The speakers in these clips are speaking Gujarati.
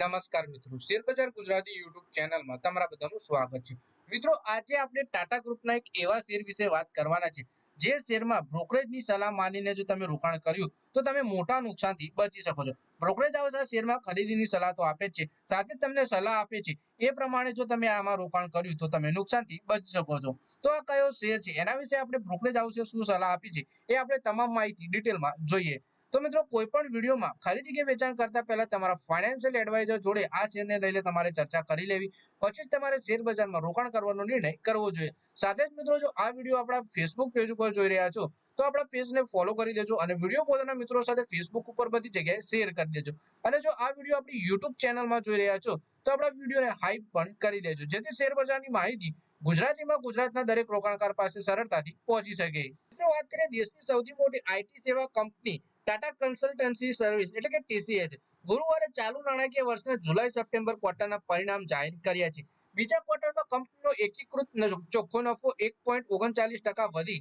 નમસ્કાર મિત્રો. શેરબજાર ગુજરાતી યુટ્યુબ ચેનલમાં તમારા બધાનું સ્વાગત છે. મિત્રો, આજે આપણે ટાટા ગ્રુપના એક એવા શેર વિશે વાત કરવાના છે, જે શેરમાં બ્રોકરેજની સલાહ માનીને જો તમે રોકાણ કર્યું, તો તમે મોટા નુકસાનથી બચી શકો છો. બ્રોકરેજ હાઉસ શેરમાં ખરીદીની સલાહ તો આપે જ છે, સાથે તમને સલાહ આપે છે, એ પ્રમાણે જો તમે આમાં રોકાણ કર્યું, તો તમે નુકસાનથી બચી શકો છો. તો આ કયો શેર છે? એના વિશે આપણે બ્રોકરેજ હાઉસે શું સલાહ આપી છે, એ આપણે તમામ માહિતી ડિટેલમાં જોઈએ. તો મિત્રો કોઈ પણ વિડીયોમાં ખરીદી કે વેચાણ કરતા પહેલા તમારા ફાઇનાન્શિયલ એડવાઇઝર જોડે આ શેરને લઈને તમારે ચર્ચા કરી લેવી. પછી જ તમારે શેર બજારમાં રોકાણ કરવાનો નિર્ણય કરવો જોઈએ. સાથે જ મિત્રો, જો આ વીડિયો આપણા ફેસબુક પેજ ઉપર જોઈ રહ્યા છો, તો આપણા પેજને ફોલો કરી દેજો અને વીડિયો પોતાના મિત્રો સાથે ફેસબુક ઉપર બધી જગ્યાએ શેર કરી દેજો. અને જો આ વીડિયો આપણી યુટ્યુબ ચેનલમાં જોઈ રહ્યા છો, તો આપણા વિડીયોને હાઈપ પણ કરી દેજો, જેથી શેર બજારની માહિતી ગુજરાતીમાં ગુજરાતના દરેક રોકાણકાર પાસે સરળતાથી પહોંચી શકે. મિત્રો, વાત કરીએ દેશની સૌથી મોટી આઈટી સેવા કંપની ટાટા કન્સલ્ટન્સી સર્વિસ એટલે કે ટીસીએસ ગુરુવારે ચાલુ નાણાકીય વર્ષના જુલાઈ, સપ્ટેમ્બર ક્વાર્ટરના પરિણામ જાહેર કર્યા છે. બીજા ક્વાર્ટરમાં કંપનીનો એકીકૃત ચોખ્ખો નફો એક પોઈન્ટ ઓગણચાલીસ ટકા વધી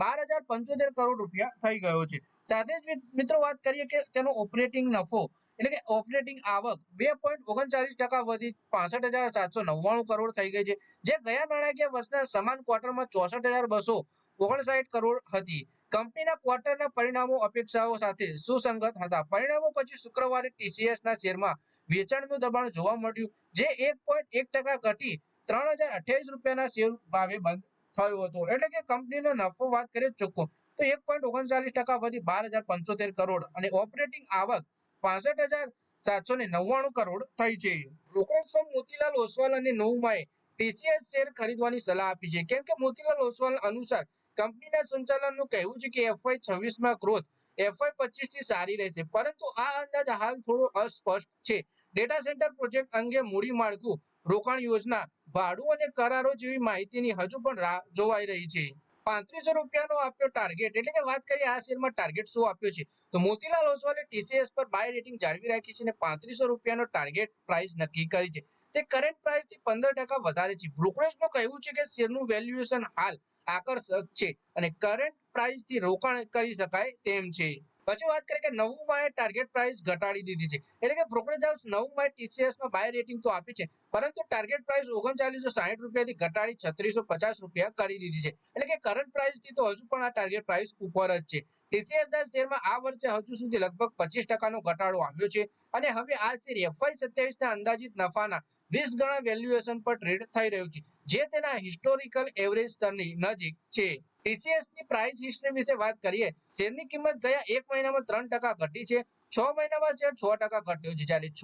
બાર હજાર પંચોતેર કરોડ રૂપિયા થઈ ગયો છે. સાથે જ મિત્રો વાત કરીએ કે તેનો ઓપરેટિંગ નફો, એટલે કે ઓપરેટિંગ આવક બે પોઈન્ટ ઓગણચાલીસ ટકા વધી પાસઠ હજાર સાતસો નવ્વાણું કરોડ થઈ ગઈ છે. જે ગયા નાણાકીય વર્ષના સમાન ક્વાર્ટરમાં ચોસઠ હજાર બસો ઓગણસાઠ કરોડ હતી. કંપનીના ક્વાર્ટરના પરિણામો અપેક્ષાઓ સાથે સુસંગત હતા. પરિણામો પછી શુક્રવારે ટીસીએસના શેરમાં વેચાણનું દબાણ જોવા મળ્યું, જે એક પોઈન્ટ એક ટકા ઘટી ત્રણ હજાર અઠ્યાવીસ રૂપિયાના શેર ભાવે બંધ થયો હતો. એટલે કે કંપનીનો નફો વાત કરીએ ચોખ્ખો, તો એક પોઈન્ટ ઓગણચાલીસ ટકા વધી બાર હજાર પંચોતેર કરોડ અને ઓપરેટિંગ આવક પાસઠ હજાર સાતસો ને નવ્વાણું કરોડ થઈ છે. ફર્મ મોતીલાલ ઓસવાલ અને નવમાએ ટીસીએસ શેર ખરીદવાની સલાહ આપી છે. કેમ કે મોતીલાલ ઓસવાલ અનુસાર કંપનીના સંચાલનનું કહેવું છે કે એફઆઈ છવ્વીસમાં ગ્રોથ એફઆઈ પચીસથી સારી રહેશે. પરંતુ આ અંદાજ હાલ થોડો અસ્પષ્ટ છે. ડેટા સેન્ટર પ્રોજેક્ટ અંગે મૂડી માળખું, રોકાણ યોજના, ભાડું અને કરારો જેવી માહિતીની હજુ પણ રાહ જોવાઈ રહી છે. પાંત્રીસો રૂપિયાનો આપ્યો ટાર્ગેટ એટલે કે વાત કરીએ આ શેરમાં ટાર્ગેટ શું આપ્યો છે? તો મોતીલાલ ઓસવાલે ટીસીએસ પર બાય રેટિંગ જાળવી રાખી છે અને પાંત્રીસો રૂપિયાનો ટાર્ગેટ પ્રાઇસ નક્કી કરી છે. તે કરંટ પ્રાઇસથી પંદર ટકા વધારે છે. બ્રોકરેજનું કહેવું છે કે શેરનું વેલ્યુએશન હાલ આકર્ષક છે અને કરંટ પ્રાઇસથી રોકાણ કરી શકાય તેમ છે. પછી વાત કરીએ કે નવું માએ ટાર્ગેટ પ્રાઇસ ઘટાડી દીધી છે. એટલે કે બ્રોકરેજ હાઉસ નવું માએ TCS માં બાય રેટિંગ તો આપી છે, પરંતુ ટાર્ગેટ પ્રાઇસ ઓગણચાલીસો સાહીઠ રૂપિયાથી ઘટાડી છત્રીસો પચાસ રૂપિયા કરી દીધી છે. એટલે કે કરંટ પ્રાઇસથી તો હજુ પણ આ ટાર્ગેટ પ્રાઇસ ઉપર જ છે. TCS ના શેરમાં આ વર્ષે હજુ સુધી લગભગ પચીસ ટકાનો ઘટાડો આવ્યો છે. અને હવે આ શેર એફઆઈ સત્યાવીસ ના અંદાજિત નફાના વીસ ગણા વેલ્યુએશન પર ટ્રેડ થઈ રહ્યું છે. જે તેના હિસ્ટોરિકલ એવરેજ સ્તરની નજીક છે. ટીસીએસની પ્રાઇસ હિસ્ટ્રી વિશે વાત કરીએ, શેરની કિંમત ગયા એક મહિનામાં ત્રણ ટકા ઘટી છે. છ મહિનામાં શેર છ ટકા ઘટ્યો છે. જ્યારે છ,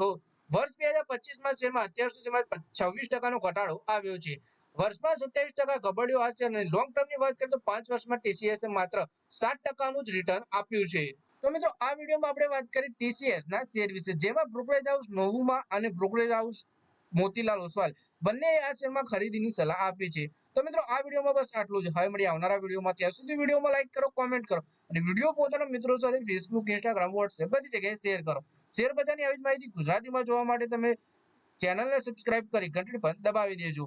વર્ષ બે હજાર પચીસમાં શેરમાં અત્યાર સુધીમાં છવ્વીસ ટકાનો ઘટાડો આવ્યો છે. વર્ષમાં સત્યાવીસ ટકા ગબડ્યો હશે અને લોંગ ટર્મની વાત કરીએ તો પાંચ વર્ષમાં ટીસીએસ માત્ર સાત ટકાનું જ રિટર્ન આપ્યું છે. તો મિત્રો, આ વિડીયોમાં આપણે વાત કરી ટીસીએસ ના શેર વિશે. જેમાં બ્રોકરેજ હાઉસ નોવુમા અને બ્રોકરેજ હાઉસ મોતીલાલ ઓસવાલ બંને આ શેરમાં ખરીદીની સલાહ આપી છે. તો મિત્રો, આ વિડીયોમાં બસ આટલું જ. હવે મળી આવનારા વિડીયોમાં. ત્યાં સુધી વિડીયોમાં લાઈક કરો કોમેન્ટ કરો અને વીડિયો પોતાના મિત્રો સાથે ફેસબુક ઇન્સ્ટાગ્રામ વોટ્સએપ બધી જગ્યાએ શેર કરો. શેર બજારની આવી જ માહિતી ગુજરાતીમાં જોવા માટે તમે ચેનલને સબસ્ક્રાઇબ કરી, ઘંટડી પર દબાવી દેજો.